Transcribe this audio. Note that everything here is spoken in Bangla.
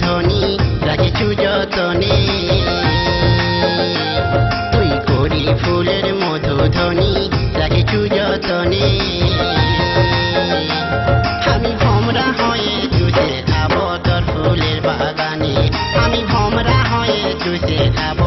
ধনী রাখেছু যতনে। তুই করি ফুলের মধু ধনী রাখেছু যতনে। আমি ভমরা হয়ে চুষে খাব তোর ফুলের বাগানে। আমি ভমরা হয়ে চুষে খাব